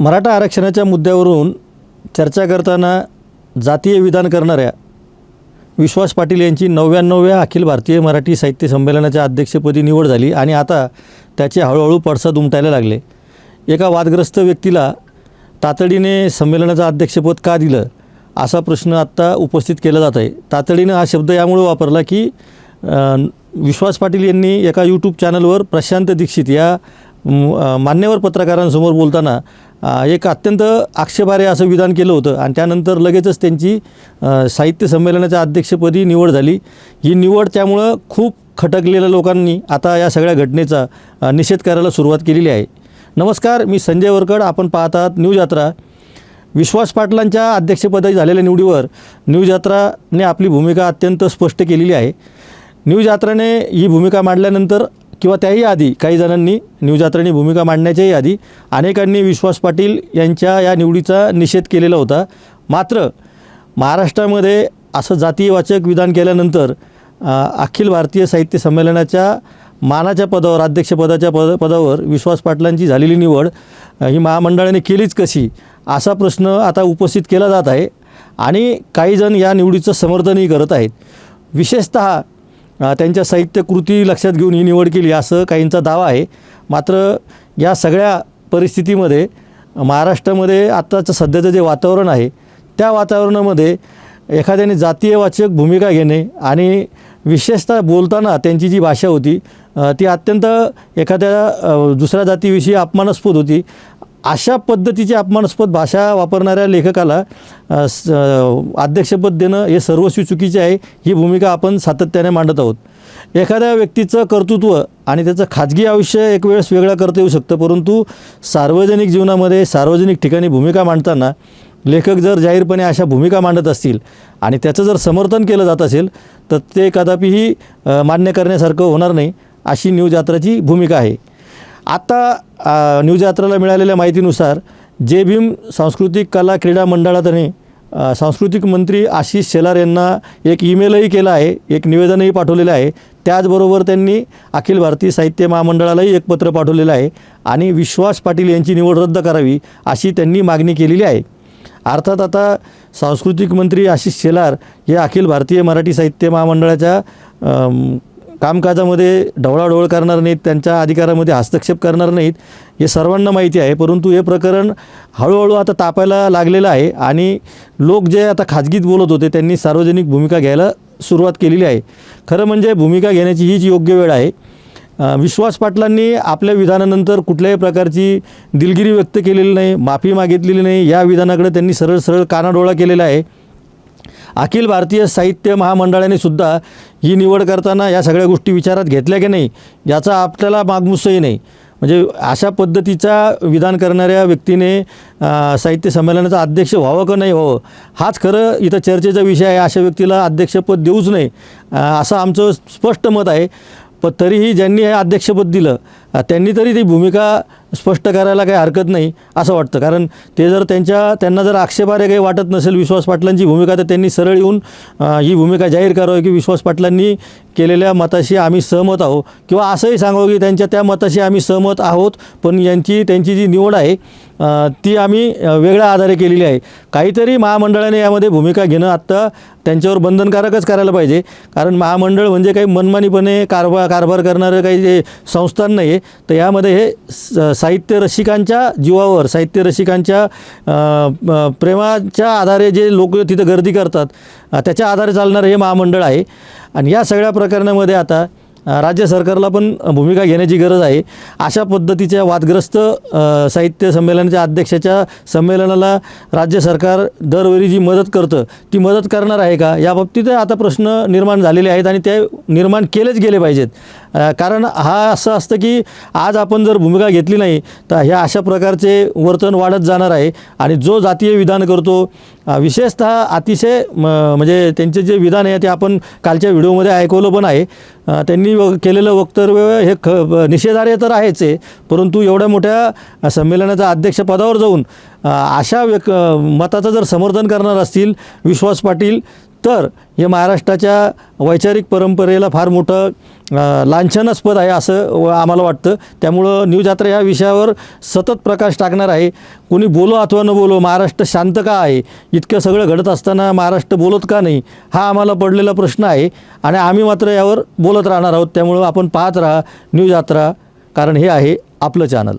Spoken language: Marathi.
मराठा आरक्षणाच्या मुद्द्यावरून चर्चा करताना जातीय विधान करणाऱ्या विश्वास पाटील यांची नव्याण्णव्या अखिल भारतीय मराठी साहित्य संमेलनाच्या अध्यक्षपदी निवड झाली आणि आता त्याचे हळूहळू पडसाद उमटायला लागले. एका वादग्रस्त व्यक्तीला तातडीने संमेलनाचं अध्यक्षपद का दिलं असा प्रश्न आत्ता उपस्थित केला जात आहे. तातडीनं हा शब्द यामुळे वापरला की विश्वास पाटील यांनी एका यूट्यूब चॅनलवर प्रशांत दीक्षित या मान्यवर पत्रकारांसमोर बोलताना एक अत्यंत आक्षेपार्ह असं विधान केलं होतं. आणि त्यानंतर लगेचच त्यांची साहित्य संमेलनाच्या अध्यक्षपदी निवड झाली. ही निवड त्यामुळं खूप खटकलेल्या लोकांनी आता या सगळ्या घटनेचा निषेध करायला सुरुवात केलेली आहे. नमस्कार मी संजय वरकड. आपण पाहत आहात न्यूज यात्रा. विश्वास पाटलांच्या अध्यक्षपदी झालेल्या निवडीवर न्यूज यात्राने आपली भूमिका अत्यंत स्पष्ट केलेली आहे. न्यूज यात्राने ही भूमिका मांडल्यानंतर किंवा त्याही आधी काही जणांनी न्यूज भूमिका मांडण्याच्याही आधी अनेकांनी विश्वास पाटील यांच्या या निवडीचा निषेध केलेला होता. मात्र महाराष्ट्रामध्ये असं जातीयवाचक विधान केल्यानंतर अखिल भारतीय साहित्य संमेलनाच्या मानाच्या पदावर अध्यक्षपदाच्या पद पदावर विश्वास पाटलांची झालेली निवड ही महामंडळाने केलीच कशी? असा प्रश्न आता उपस्थित केला जात आहे आणि काहीजण या निवडीचं समर्थनही करत आहेत. विशेषत त्यांच्या साहित्य कृती लक्षात घेऊन ही निवड केली असं काहींचा दावा आहे. मात्र या सगळ्या परिस्थितीमध्ये महाराष्ट्रामध्ये आत्ताचं सध्याचं जे वातावरण आहे त्या वातावरणामध्ये एखाद्याने जातीयवाचक भूमिका घेणे आणि विशेषतः बोलताना त्यांची जी भाषा होती ती अत्यंत एखाद्या दुसऱ्या जातीविषयी अपमानास्पद होती. अशा पद्धतीची अपमानास्पद भाषा वापरणाऱ्या लेखकाला स- अध्यक्षपद देणं हे सर्वस्वी चुकीचे आहे. ही भूमिका आपण सातत्याने मांडत आहोत. एखाद्या व्यक्तीचं कर्तृत्व आणि त्याचं खाजगी आयुष्य एक वेळेस वेगळं करता येऊ शकतं परंतु सार्वजनिक जीवनामध्ये सार्वजनिक ठिकाणी भूमिका मांडताना लेखक जर जाहीरपणे अशा भूमिका मांडत असतील आणि त्याचं जर समर्थन केलं जात असेल तर ते कदापिही मान्य करण्यासारखं होणार नाही अशी न्यूज यात्राची भूमिका आहे. आता न्यूज यात्राला मिळालेल्या माहितीनुसार जे भीम सांस्कृतिक कला क्रीडा मंडळाने सांस्कृतिक मंत्री आशिष शेलार यांना एक ईमेलही केला आहे एक निवेदनही पाठवलेलं आहे. त्याचबरोबर त्यांनी अखिल भारतीय साहित्य महामंडळालाही एक पत्र पाठवलेलं आहे आणि विश्वास पाटील यांची निवड रद्द करावी अशी त्यांनी मागणी केलेली आहे. अर्थात आता सांस्कृतिक मंत्री आशिष शेलार हे अखिल भारतीय मराठी साहित्य महामंडळाच्या कामकाजामध्ये ढवळाढवळ करणार नाहीत त्यांच्या अधिकारामध्ये हस्तक्षेप करणार नाहीत हे सर्वांना माहिती आहे. परंतु हे प्रकरण हळूहळू आता तापायला लागलेलं आहे आणि लोक जे आता खाजगीत बोलत होते त्यांनी सार्वजनिक भूमिका घ्यायला सुरुवात केलेली आहे. खरं म्हणजे भूमिका घेण्याची हीच योग्य वेळ आहे. विश्वास पाटलांनी आपल्या विधानानंतर कुठल्याही प्रकारची दिलगिरी व्यक्त केलेली नाही माफी मागितलेली नाही. या विधानाकडे त्यांनी सरळ सरळ कानाडोळा केलेला आहे. अखिल भारतीय साहित्य महामंडळाने सुद्धा ही निवड करताना या सगळ्या गोष्टी विचारात घेतल्या की नाही याचा आपल्याला मागमुसही नाही. म्हणजे अशा पद्धतीचा विधान करणाऱ्या व्यक्तीने साहित्य संमेलनाचा अध्यक्ष व्हावं का नाही व्हावं हाच खरं इथं चर्चेचा विषय आहे. अशा व्यक्तीला अध्यक्षपद देऊच नाही असं आमचं स्पष्ट मत आहे. पण तरीही ज्यांनी हे अध्यक्षपद दिलं त्यांनी तरी ती भूमिका स्पष्ट करायला काही हरकत नाही असं वाटतं. कारण ते जर त्यांच्या त्यांना जर आक्षेपार्ह काही वाटत नसेल विश्वास पाटलांची भूमिका तर त्यांनी सरळ येऊन ही भूमिका जाहीर करावी की विश्वास पाटलांनी केलेल्या मताशी आम्ही सहमत आहोत. किंवा असंही सांगावं की त्यांच्या त्या मताशी आम्ही सहमत आहोत पण यांची त्यांची जी निवड आहे ती आम्ही वेगळ्या आधारे केलेली आहे. काहीतरी महामंडळाने यामध्ये भूमिका घेणं आत्ता त्यांच्यावर बंधनकारकच करायला पाहिजे. कारण महामंडळ म्हणजे काही मनमानीपणे कारभा कारभार करणारं काही जे संस्थान नाही आहे तर यामध्ये हे स- साहित्य रसिकांच्या जीवावर साहित्य रसिकांच्या प्रेमाच्या आधारे जे लोक तिथं गर्दी करतात त्याच्या आधारे चालणारं हे महामंडळ आहे. आणि या सगळ्या प्रकरणामध्ये आता राज्य सरकारला पण भूमिका घेण्याची गरज आहे. अशा पद्धतीच्या वादग्रस्त साहित्य संमेलनाच्या अध्यक्षाच्या संमेलनाला राज्य सरकार दरवेळी जी मदत करतं ती मदत करणार आहे का? याबाबतीत आता प्रश्न निर्माण झालेले आहेत आणि ते निर्माण केलेच गेले पाहिजेत. कारण हा असं असतं की आज आपण जर भूमिका घेतली नाही तर ह्या अशा प्रकारचे वर्तन वाढत जाणार आहे. आणि जो जातीय विधान करतो विशेषतः अतिशय म म्हणजे त्यांचे जे विधान आहे ते आपण कालच्या व्हिडिओमध्ये ऐकवलं पण आहे. त्यांनी व- केलेलं वक्तव्य हे ख ब- निषेधार्ह तर आहेच आहे परंतु एवढ्या मोठ्या संमेलनाच्या अध्यक्षपदावर जाऊन अशा व्यक मताचं जर समर्थन करणार असतील विश्वास पाटील तर हे महाराष्ट्राच्या वैचारिक परंपरेला फार मोठं लांछनास्पद आहे असं व आम्हाला वाटतं. त्यामुळं न्यूज यात्रा या विषयावर सतत प्रकाश टाकणार आहे. कोणी बोलो अथवा न बोलो महाराष्ट्र शांत का आहे? इतकं सगळं घडत असताना महाराष्ट्र बोलत का नाही? हा आम्हाला पडलेला प्रश्न आहे. आणि आम्ही मात्र यावर बोलत राहणार आहोत. त्यामुळं आपण पाहत राहा न्यूज यात्रा कारण हे आहे आपलं चॅनल.